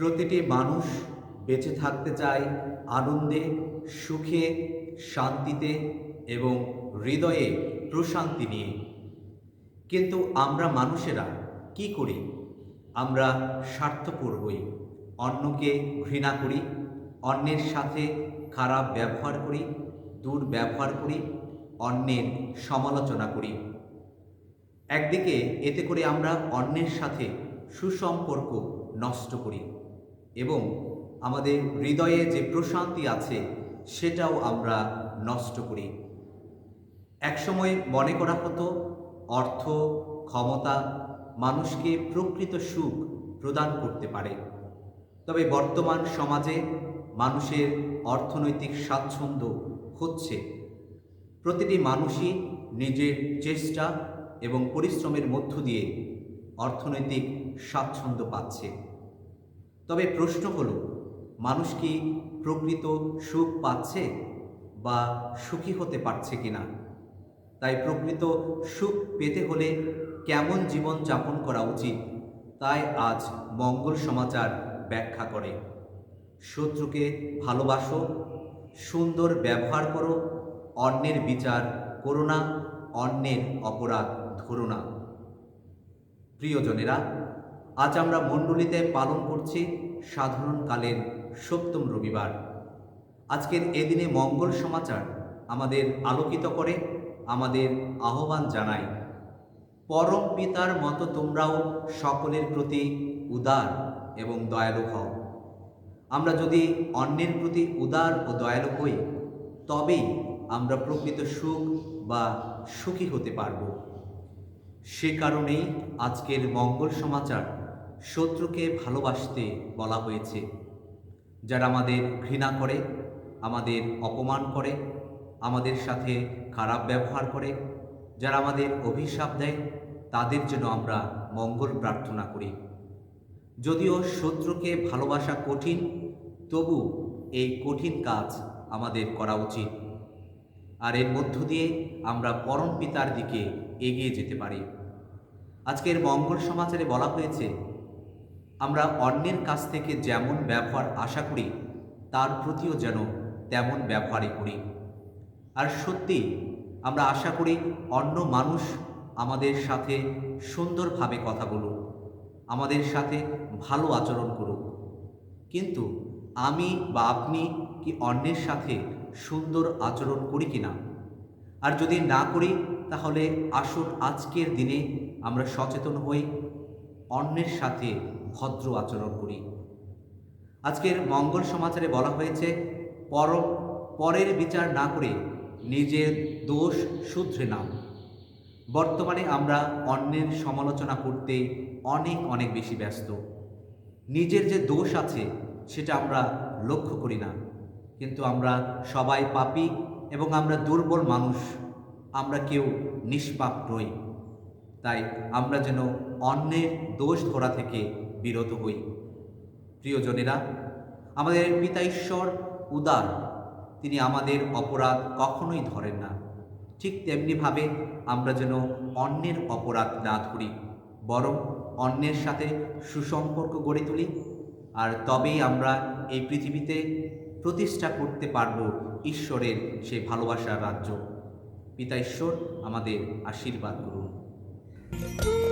প্রতিটি মানুষ বেঁচে থাকতে চায় আনন্দে, সুখে, শান্তিতে এবং হৃদয়ে প্রশান্তি নিয়ে। কিন্তু আমরা মানুষেরা কি করি? আমরা স্বার্থপর হই, অন্যকে ঘৃণা করি, অন্যের সাথে খারাপ ব্যবহার করি, দুর্ব্যবহার করি, অন্যের সমালোচনা করি। একদিকে এতে করে আমরা অন্যের সাথে সুসম্পর্ক নষ্ট করি। এবং আমাদের হৃদয়ে যে প্রশান্তি আছে, সেটাও আমরা নষ্ট করি। একসময় মনে করা হতো, অর্থ, ক্ষমতা মানুষকে প্রকৃত সুখ প্রদান করতে পারে। তবে বর্তমান সমাজে মানুষের অর্থনৈতিক স্বাচ্ছন্দ্য হচ্ছে। প্রতিটি মানুষই নিজের চেষ্টা এবং পরিশ্রমের মধ্য দিয়ে অর্থনৈতিক স্বাচ্ছন্দ্য পাচ্ছে। তবে প্রশ্ন হলো, মানুষ কি প্রকৃত সুখ পাচ্ছে বা সুখী হতে পারছে কিনা? তাই প্রকৃত সুখ পেতে হলে কেমন জীবন যাপন করা উচিত? তাই আজ মঙ্গল সমাচার ব্যাখ্যা করে। শত্রুকে ভালোবাসো, সুন্দর ব্যবহার করো, অন্যের বিচার করো না, অন্যের অপরাধ ধরো না। প্রিয়জনেরা আজ আমরা মণ্ডলীতে পালন করছি সাধারণকালের সপ্তম রবিবার। আজকের এদিনে মঙ্গল সমাচার আমাদের আলোকিত করে, আমাদের আহ্বান জানায়। পরম পিতার মতো তোমরাও সকলের প্রতি উদার এবং দয়ালু হও। আমরা যদি অন্যের প্রতি উদার ও দয়ালু হই, তবেই আমরা প্রকৃত সুখ বা সুখী হতে পারব। সে কারণেই আজকের মঙ্গল সমাচার শত্রুকে ভালোবাসতে বলা হয়েছে। যারা আমাদের ঘৃণা করে, আমাদের অপমান করে, আমাদের সাথে খারাপ ব্যবহার করে, যারা আমাদের অভিশাপ দেয়, তাদের জন্য আমরা মঙ্গল প্রার্থনা করি। যদিও শত্রুকে ভালোবাসা কঠিন, তবু এই কঠিন কাজ আমাদের করা উচিত। আর এর মধ্য দিয়ে আমরা পরম পিতার দিকে এগিয়ে যেতে পারি। আজকের মঙ্গল সমাচারে বলা হয়েছে আমরা অন্যের কাছ থেকে যেমন ব্যবহার আশা করি, তার প্রতিও যেন তেমন ব্যবহারই করি। আর সত্যি, আমরা আশা করি অন্য মানুষ আমাদের সাথে সুন্দরভাবে কথা বলুক, আমাদের সাথে ভালো আচরণ করুক। কিন্তু আমি বা আপনি কি অন্যের সাথে সুন্দর আচরণ করি কি না? আর যদি না করি, তাহলে আসুন আজকের দিনে আমরা সচেতন হই, অন্যের সাথে ভদ্র আচরণ করি। আজকের মঙ্গল সমাচারে বলা হয়েছে, পর, পরের বিচার না করে নিজের দোষ শুধরে নাও। বর্তমানে আমরা অন্যের সমালোচনা করতে অনেক অনেক বেশি ব্যস্ত। নিজের যে দোষ আছে, সেটা আমরা লক্ষ্য করি না। কিন্তু আমরা সবাই পাপি এবং আমরা দুর্বল মানুষ, আমরা কেউ নিষ্পাপ নই। তাই আমরা যেন অন্যের দোষ ধরা থেকে বিরত হই। প্রিয়জনেরা, আমাদের পিতা ঈশ্বর উদার। তিনি আমাদের অপরাধ কখনোই ধরেন না। ঠিক তেমনিভাবে আমরা যেন অন্যের অপরাধ না ধরি, বরং অন্যের সাথে সুসম্পর্ক গড়ে তুলি। আর তবেই আমরা এই পৃথিবীতে প্রতিষ্ঠা করতে পারব ঈশ্বরের সেই ভালোবাসার রাজ্য। পিতা ঈশ্বর আমাদের আশীর্বাদ করুন।